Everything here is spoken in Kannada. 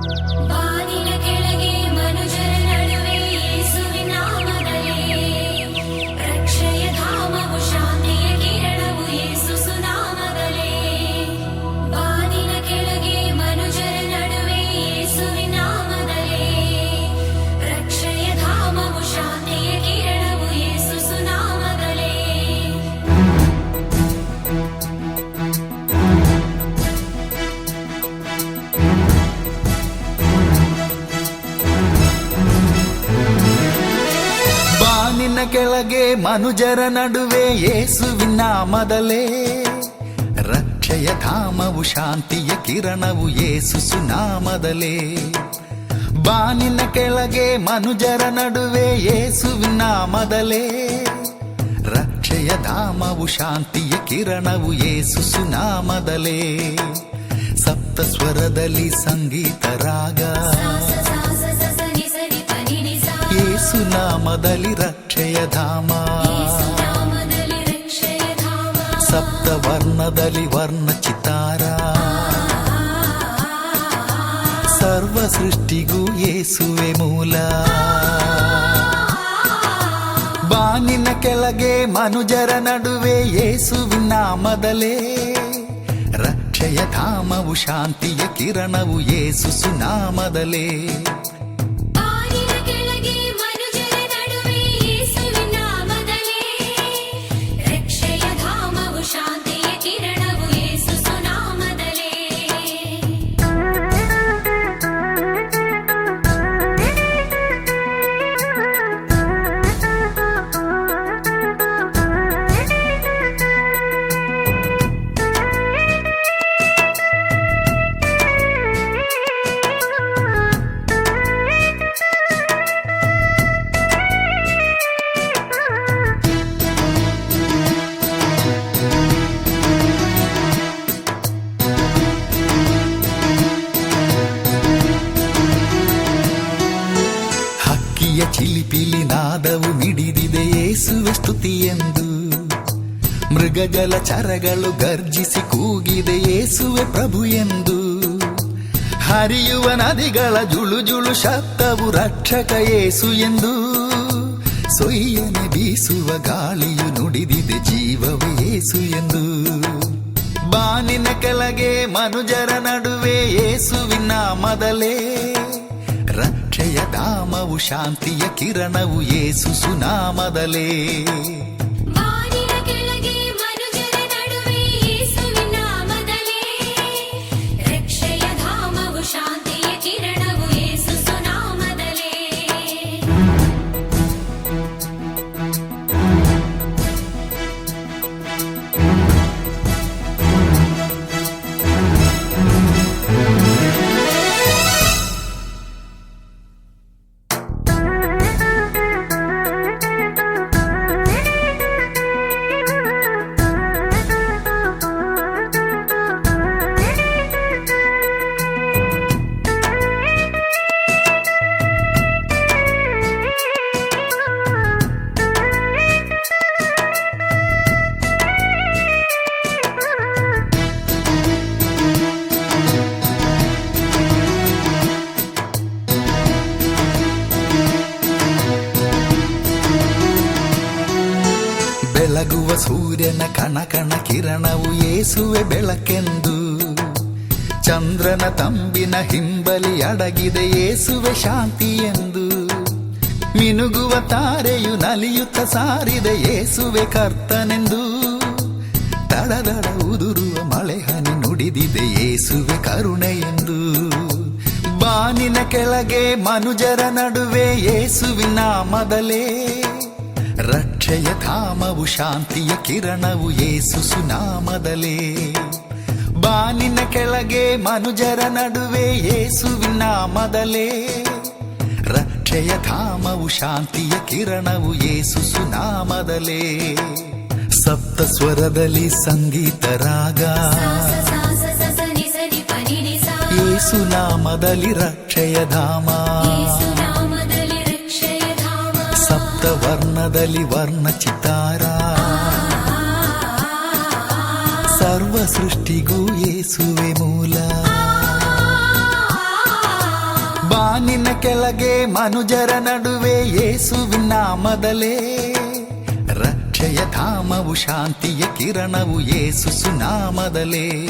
Bye. ಮನುಜರ ನಡುವೆ ಯೇಸುವಿನ ಮೊದಲೇ ರಕ್ಷೆಯ ಧಾಮವು, ಶಾಂತಿಯ ಕಿರಣವು ಯೇಸು ಸುನಾಮದಲೇ ಬಾನಿನ ಕೆಳಗೆ ಮನುಜರ ನಡುವೆ ಯೇಸುವಿನ ಮೊದಲೇ ರಕ್ಷೆಯ ಧಾಮವು, ಶಾಂತಿಯ ಕಿರಣವು ಯೇಸು ಸುನಾಮದಲೇ ಸಪ್ತ ಸ್ವರದಲ್ಲಿ ಸಂಗೀತ ರಾಗ ಯೇಸು ನಾಮದಲ್ಲಿ ರಕ್ಷೆಯ ಧಾಮ. ಸಪ್ತವರ್ಣದಲ್ಲಿ ವರ್ಣ ಚಿತಾರ. ಸರ್ವ ಸೃಷ್ಟಿಗೂ ಯೇಸುವೆ ಮೂಲ. ಬಾನಿನ ಕೆಳಗೆ ಮನುಜರ ನಡುವೆ ಯೇಸುವಿನ ಮದಲೇ ರಕ್ಷೆಯ ಧಾಮವು ಶಾಂತಿಯ ಕಿರಣವು ಯೇಸು ಸುನಾಮದಲೇ ಮಿಡಿದಿದೆ ಯೇಸುವೆ ಸ್ತುತಿಯೆಂದು ಮೃಗಜಲ ಚರಗಳು ಗರ್ಜಿಸಿ ಕೂಗಿದೆ ಯೇಸುವೆ ಪ್ರಭು ಎಂದು. ಹರಿಯುವ ನದಿಗಳ ಜುಳು ಜುಳು ಶಬ್ದವು ರಕ್ಷಕ ಏಸು ಎಂದು. ಸೊಯ್ಯನೆ ಬೀಸುವ ಗಾಳಿಯು ನುಡಿದಿದೆ ಜೀವವು ಏಸು ಎಂದು. ಬಾನಿನ ಕೆಳಗೆ ಮನುಜರ ನಡುವೆ ಏಸುವಿನ ಮೊದಲೇ. ರಕ್ಷೆಯ ಧಾಮವು ಶಾಂತಿಯ ಕಿರಣವು ಯೇಸು ಸುನಾಮದಲೇ ಸೂರ್ಯನ ಕಣ ಕಣ ಕಿರಣವು ಯೇಸುವೆ ಬೆಳಕೆಂದು. ಚಂದ್ರನ ತಂಬಿನ ಹಿಂಬಲಿ ಅಡಗಿದೆ ಯೇಸುವೆ ಶಾಂತಿ ಎಂದು ಮಿನುಗುವ ತಾರೆಯು ನಲಿಯುತ್ತ ಸಾರಿದೆ ಯೇಸುವೆ ಕರ್ತನೆಂದು. ದಡದಡ ಉದುರುವ ಮಳೆ ಹನಿ ನುಡಿದಿದೆ ಕರುಣೆ ಎಂದು ಬಾನಿನ ಕೆಳಗೆ ಮನುಜರ ನಡುವೆ ಯೇಸುವಿನ ಮೊದಲೇ ರಕ್ಷೆಯ ಧಾಮವು, ಶಾಂತಿಯ ಕಿರಣವು ಯೇಸು ಸುನಾಮದಲೇ ಬಾನಿನ ಕೆಳಗೆ ಮನುಜರ ನಡುವೆ ಯೇಸು ವಿನಾಮದಲೆ ರಕ್ಷೆಯ ಧಾಮವು, ಶಾಂತಿಯ ಕಿರಣವು ಯೇಸು ಸುನಾಮದಲೇ ಸಪ್ತ ಸ್ವರದಲ್ಲಿ ಸಂಗೀತ ರಾಗ ಯೇಸುನಾಮದಲ್ಲಿ ರಕ್ಷೆಯ ಧಾಮ. ಸಪ್ತ ವರ್ಣದಲ್ಲಿ ವರ್ಣ ಚಿತ್ತಾರ. ಸರ್ವ ಸೃಷ್ಟಿಗೂ ಏಸುವೆ ಮೂಲ. ಬಾನಿನ ಕೆಳಗೆ ಮನುಜರ ನಡುವೆ ಯೇಸುವಿನ ನಾಮದಲೇ. ರಕ್ಷೆಯ ಧಾಮವು, ಶಾಂತಿಯ ಕಿರಣವು ಯೇಸು ಸುನಾಮದಲೇ